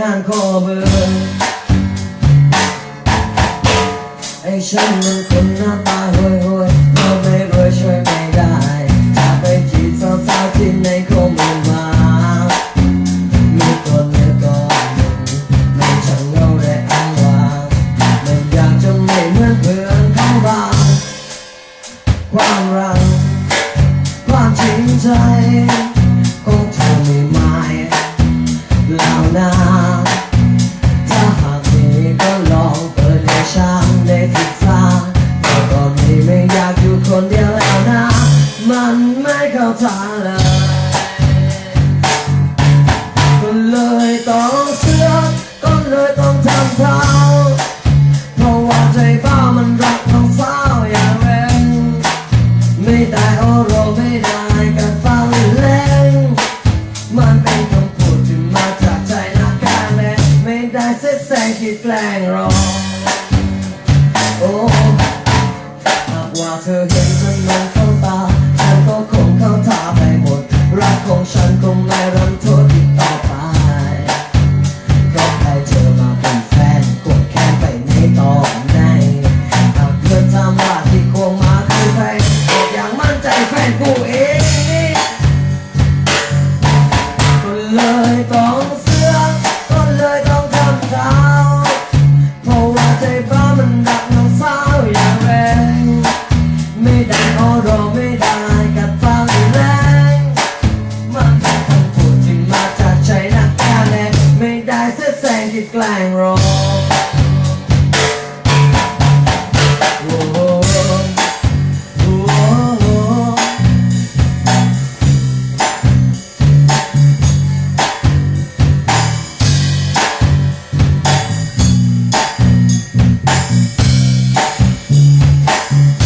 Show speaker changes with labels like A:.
A: ห้างคอเบอร์ไอ้ฉันมันคนหน้าตาห่วยห่วยเราไม่รวยช่วยไม่ได้จะไปจีบสาวๆที่ใหนคงไม่มามีตัวเธอก่อนไม่ช่างเราได้อันงวางมันอยากจะไม่เหมือนเพื่อนของเราความรักความจริงใจ ทางเลยก็เลยต้องเสือกก็เลยต้องทำเท้าเพราะว่าใจบ้ามันรักน้องสาวอย่างแรงไม่ได้โอโรไม่ได้กันฟังเล่นมันเป็นคำพูดที่มาจากใจนักการเล่ไม่ได้เสียแสงคิดแกล้งหรอ แฟนกูเองก็เลยต้องเสื่อก็เลยต้องทำเท้าเพราะว่าใจฟ้ามันดักน้องสาวอย่างแรง ไม่ได้ออรอไม่ได้กัดฟ้าแรงมันต้องคำพูดที่มาจากใจนักแน่ไม่ได้เสื้อแสงที่แกล้ง